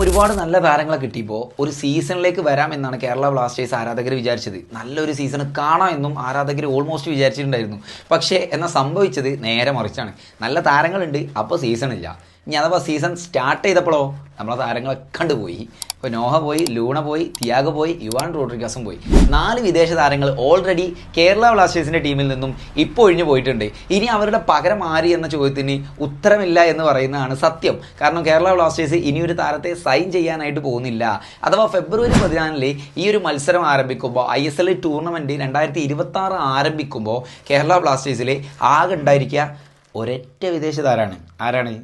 ഒരുപാട് നല്ല താരങ്ങളെ കിട്ടിയപ്പോൾ ഒരു സീസണിലേക്ക് വരാം എന്നാണ് കേരള ബ്ലാസ്റ്റേഴ്സ് ആരാധകർ വിചാരിച്ചത്. നല്ലൊരു സീസൺ കാണാം എന്നും ആരാധകർ ഓൾമോസ്റ്റ് വിചാരിച്ചിട്ടുണ്ടായിരുന്നു. പക്ഷേ എന്നാൽ സംഭവിച്ചത് നേരെ മറിച്ചാണ്. നല്ല താരങ്ങളുണ്ട് അപ്പോൾ സീസൺ ഇല്ല. ഇനി അഥവാ സീസൺ സ്റ്റാർട്ട് ചെയ്തപ്പോഴോ നമ്മളെ താരങ്ങളെ കണ്ടുപോയി. ഇപ്പോൾ നോഹ പോയി ലൂണ പോയി തിയാഗോ പോയി യുവാൻ റോഡ്രിഗസും പോയി. നാല് വിദേശ താരങ്ങൾ ഓൾറെഡി കേരള ബ്ലാസ്റ്റേഴ്സിന്റെ ടീമിൽ നിന്നും ഇപ്പോൾ ഒഴിഞ്ഞു പോയിട്ടുണ്ട്. ഇനി അവരുടെ പകരം ആര് എന്ന ചോദ്യത്തിന് ഉത്തരമില്ല എന്ന് പറയുന്നതാണ് സത്യം. കാരണം കേരള ബ്ലാസ്റ്റേഴ്സ് ഇനി ഒരു താരത്തെ സൈൻ ചെയ്യാനായിട്ട് പോകുന്നില്ല. അഥവാ ഫെബ്രുവരി പതിനാലിൽ ഈ ഒരു മത്സരം ആരംഭിക്കുമ്പോൾ ഐ എസ് എൽ ടൂർണമെന്റ് രണ്ടായിരത്തി ഇരുപത്തി ആറ് ആരംഭിക്കുമ്പോൾ കേരള ബ്ലാസ്റ്റേഴ്സിൽ ആകെ ഉണ്ടായിരിക്കുക ഒരൊറ്റ വിദേശ താരമാണ് ആരാണ്?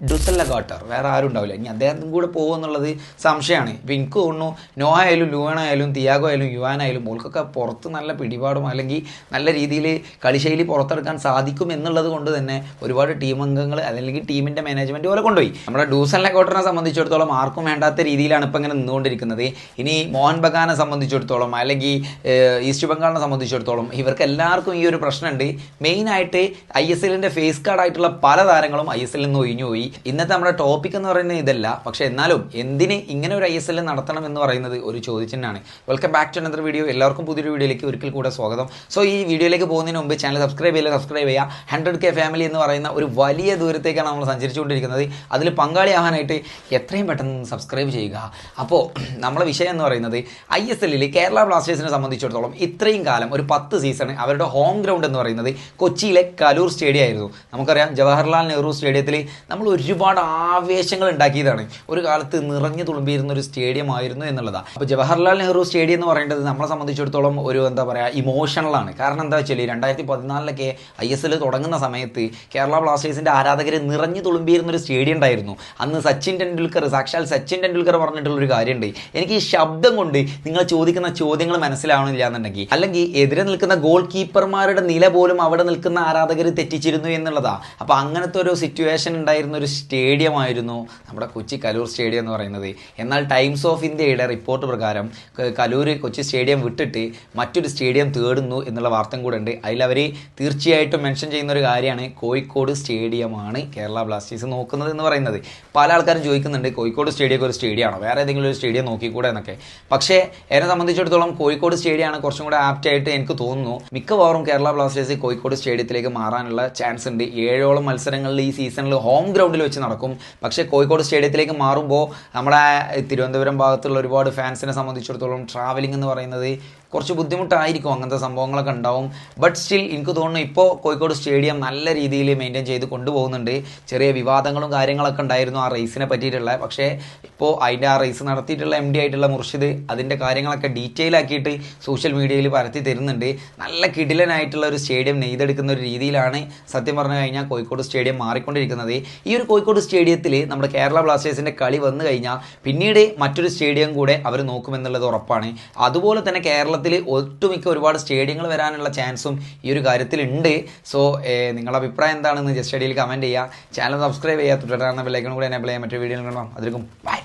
ഡുസല്ല കാട്ടർ വേറെ ആരും ഉണ്ടാവില്ല. ഇനി അദ്ദേഹത്തിനും കൂടെ പോകുമെന്നുള്ളത് സംശയമാണ്. ഇപ്പം എനിക്ക് തോന്നുന്നു നോഹ ആയാലും ലൂൺ ആയാലും തിയാഗോ ആയാലും യുവാൻ ആയാലും ഓൾക്കൊക്കെ പുറത്ത് നല്ല പിടിപാടും അല്ലെങ്കിൽ നല്ല രീതിയിൽ കളിശൈലി പുറത്തെടുക്കാൻ സാധിക്കും എന്നുള്ളത് കൊണ്ട് തന്നെ ഒരുപാട് ടീം അംഗങ്ങൾ അല്ലെങ്കിൽ ടീമിന്റെ മാനേജ്മെന്റ് പോലെ കൊണ്ടുപോയി. നമ്മുടെ ഡൂസല്ല ഗോട്ടറിനെ സംബന്ധിച്ചിടത്തോളം ആർക്കും വേണ്ടാത്ത രീതിയിലാണ് ഇപ്പം ഇങ്ങനെ നിന്നുകൊണ്ടിരിക്കുന്നത്. ഇനി മോഹൻ ബഗാനെ സംബന്ധിച്ചിടത്തോളം അല്ലെങ്കിൽ ഈസ്റ്റ് ബംഗാളിനെ സംബന്ധിച്ചിടത്തോളം ഇവർക്ക് എല്ലാവർക്കും ഈ ഒരു പ്രശ്നമുണ്ട്. മെയിനായിട്ട് ഐ എസ് എല്ലിന്റെ ഫേസ് കാർഡായിട്ടുള്ള പല താരങ്ങളും ഐ എസ് എല്ലിൽ നിന്ന് ഒഴിഞ്ഞു പോയി ഇന്നത്തെ നമ്മുടെ ടോപ്പിക് എന്ന് പറയുന്നത് ഇതല്ല. പക്ഷെ എന്നാലും എന്തിന് ഇങ്ങനെ ഒരു ഐ എസ് എൽ നടത്തണം എന്ന് പറയുന്നത് ഒരു ചോദിച്ചിട്ടാണ് welcome back to another video എല്ലാവർക്കും പുതിയൊരു വീഡിയോയിലേക്ക് ഒരിക്കൽ കൂടെ സ്വാഗതം. സോ ഈ വീഡിയോയിലേക്ക് പോകുന്നതിന് മുമ്പ് ചാനൽ സബ്സ്ക്രൈബ് ചെയ്യുക സബ്സ്ക്രൈബ് ചെയ്യുക. ഹൺഡ്രഡ് കെ ഫാമിലി എന്ന് പറയുന്ന ഒരു വലിയ ദൂരത്തേക്കാണ് നമ്മൾ സഞ്ചരിച്ചുകൊണ്ടിരിക്കുന്നത്. അതിൽ പങ്കാളിയാവാനായിട്ട് എത്രയും പെട്ടെന്ന് സബ്സ്ക്രൈബ് ചെയ്യുക. അപ്പോൾ നമ്മളെ വിഷയം എന്ന് പറയുന്നത് ഐ എസ് എല്ലിൽ കേരള ബ്ലാസ്റ്റേഴ്സിനെ സംബന്ധിച്ചിടത്തോളം ഇത്രയും കാലം ഒരു പത്ത് സീസൺ അവരുടെ ഹോം ഗ്രൗണ്ട് എന്ന് പറയുന്നത് കൊച്ചിയിലെ കലൂർ സ്റ്റേഡിയം ആയിരുന്നു. നമുക്കറിയാം ജവഹർലാൽ നെഹ്റു സ്റ്റേഡിയത്തിൽ നമ്മൾ ഒരുപാട് ആവേശങ്ങൾ ഉണ്ടാക്കിയതാണ്. ഒരു കാലത്ത് നിറഞ്ഞു തുളുമ്പിയിരുന്ന ഒരു സ്റ്റേഡിയം ആയിരുന്നു എന്നുള്ളതാണ് അപ്പോൾ ജവഹർലാൽ നെഹ്റു സ്റ്റേഡിയം എന്ന് പറയേണ്ടത് നമ്മളെ സംബന്ധിച്ചിടത്തോളം ഒരു എന്താ പറയുക ഇമോഷണലാണ് കാരണം എന്താ വെച്ചാൽ രണ്ടായിരത്തി പതിനാലിലൊക്കെ ഐ എസ് എൽ തുടങ്ങുന്ന സമയത്ത് കേരള ബ്ലാസ്റ്റേഴ്സിന്റെ ആരാധകർ നിറഞ്ഞു തുളുമ്പിയിരുന്ന ഒരു സ്റ്റേഡിയം ഉണ്ടായിരുന്നു. അന്ന് സച്ചിൻ ടെണ്ടുൽക്കർ സാക്ഷാൽ സച്ചിൻ ടെണ്ടുൽക്കർ പറഞ്ഞിട്ടുള്ളൊരു കാര്യമുണ്ട്. എനിക്ക് ഈ ശബ്ദം കൊണ്ട് നിങ്ങൾ ചോദിക്കുന്ന ചോദ്യങ്ങൾ മനസ്സിലാവണില്ല എന്നുണ്ടെങ്കിൽ അല്ലെങ്കിൽ എതിരെ നിൽക്കുന്ന ഗോൾ കീപ്പർമാരുടെ നില പോലും അവിടെ നിൽക്കുന്ന ആരാധകർ തെറ്റിച്ചിരുന്നു എന്നുള്ളതാണ് അപ്പോൾ അങ്ങനത്തെ ഒരു സിറ്റുവേഷൻ ഉണ്ടായിരുന്ന ഒരു സ്റ്റേഡിയം ആയിരുന്നു നമ്മുടെ കൊച്ചി കലൂർ സ്റ്റേഡിയം എന്ന് പറയുന്നത്. എന്നാൽ ടൈംസ് ഓഫ് ഇന്ത്യയുടെ റിപ്പോർട്ട് പ്രകാരം കലൂർ കൊച്ചി സ്റ്റേഡിയം വിട്ടിട്ട് മറ്റൊരു സ്റ്റേഡിയം തേടുന്നു എന്നുള്ള വാർത്തയും കൂടെ ഉണ്ട്. അതിലവർ തീർച്ചയായിട്ടും മെൻഷൻ ചെയ്യുന്ന ഒരു കാര്യമാണ് കോഴിക്കോട് സ്റ്റേഡിയമാണ് കേരള ബ്ലാസ്റ്റേഴ്സ് നോക്കുന്നത് എന്ന് പറയുന്നത്. പല ആൾക്കാരും ചോദിക്കുന്നുണ്ട് കോഴിക്കോട് സ്റ്റേഡിയം ഒരു സ്റ്റേഡിയമാണോ? വേറെ ഏതെങ്കിലും ഒരു സ്റ്റേഡിയം നോക്കിക്കൂടെ എന്നൊക്കെ. പക്ഷേ എന്നെ സംബന്ധിച്ചിടത്തോളം കോഴിക്കോട് സ്റ്റേഡിയമാണ് കുറച്ചും കൂടെ ആപ്റ്റ് ആയിട്ട് എനിക്ക് തോന്നുന്നു. മിക്കവാറും കേരള ബ്ലാസ്റ്റേഴ്സ് കോഴിക്കോട് സ്റ്റേഡിയത്തിലേക്ക് മാറാനുള്ള ചാൻസ് ഉണ്ട്. ഏഴോളം മത്സരങ്ങളിൽ ഈ സീസണിൽ ഹോം ഗ്രൗണ്ടിൽ വെച്ച് നടക്കും. പക്ഷേ കോഴിക്കോട് സ്റ്റേഡിയത്തിലേക്ക് മാറുമ്പോൾ നമ്മുടെ തിരുവനന്തപുരം ഭാഗത്തുള്ള ഒരുപാട് ഫാൻസിനെ സംബന്ധിച്ചിടത്തോളം ട്രാവലിംഗ് എന്ന് പറയുന്നത് കുറച്ച് ബുദ്ധിമുട്ടായിരിക്കും അങ്ങനത്തെ സംഭവങ്ങളൊക്കെ ഉണ്ടാവും. ബട്ട് സ്റ്റിൽ എനിക്ക് തോന്നുന്നു ഇപ്പോൾ കോഴിക്കോട് സ്റ്റേഡിയം നല്ല രീതിയിൽ മെയിന്റെയിൻ ചെയ്ത് കൊണ്ടുപോകുന്നുണ്ട്. ചെറിയ വിവാദങ്ങളും കാര്യങ്ങളൊക്കെ ഉണ്ടായിരുന്നു ആ റേസിനെ പറ്റിയിട്ടുള്ള. പക്ഷേ ഇപ്പോൾ അതിന്റെ ആ റേസ് നടത്തിയിട്ടുള്ള എം ഡി ആയിട്ടുള്ള മുർഷിദ് അതിന്റെ കാര്യങ്ങളൊക്കെ ഡീറ്റെയിൽ ആക്കിയിട്ട് സോഷ്യൽ മീഡിയയിൽ പരത്തി തരുന്നുണ്ട്. നല്ല കിടിലനായിട്ടുള്ള ഒരു സ്റ്റേഡിയം നെയ്തെടുക്കുന്ന ഒരു രീതിയിലാണ് സത്യം പറഞ്ഞു കഴിഞ്ഞാൽ കോഴിക്കോട് സ്റ്റേഡിയം മാറിക്കൊണ്ടിരിക്കുന്നത്. ഈ ഒരു കോഴിക്കോട് സ്റ്റേഡിയത്തിൽ നമ്മുടെ കേരള ബ്ലാസ്റ്റേഴ്സിന്റെ കളി വന്നു കഴിഞ്ഞാൽ പിന്നീട് മറ്റൊരു സ്റ്റേഡിയം കൂടെ അവർ നോക്കുമെന്നുള്ളത് ഉറപ്പാണ്. അതുപോലെ തന്നെ കേരളത്തിൽ ഒട്ടുമിക്ക ഒരുപാട് സ്റ്റേഡിയങ്ങൾ വരാനുള്ള ചാൻസും ഈ ഒരു കാര്യത്തിലുണ്ട്. സോ നിങ്ങളുടെ അഭിപ്രായം എന്താണെന്ന് ജസ്റ്റ് അടിയിൽ കമന്റ് ചെയ്യുക. ചാനൽ സബ്സ്ക്രൈബ് ചെയ്യുക തുടരാവുന്ന ബെല്ലൈക്കൺ കൂടെ എനേബിൾ ചെയ്യാൻ മറ്റൊരു വീഡിയോ കാണാം അതിലേക്കും ബൈ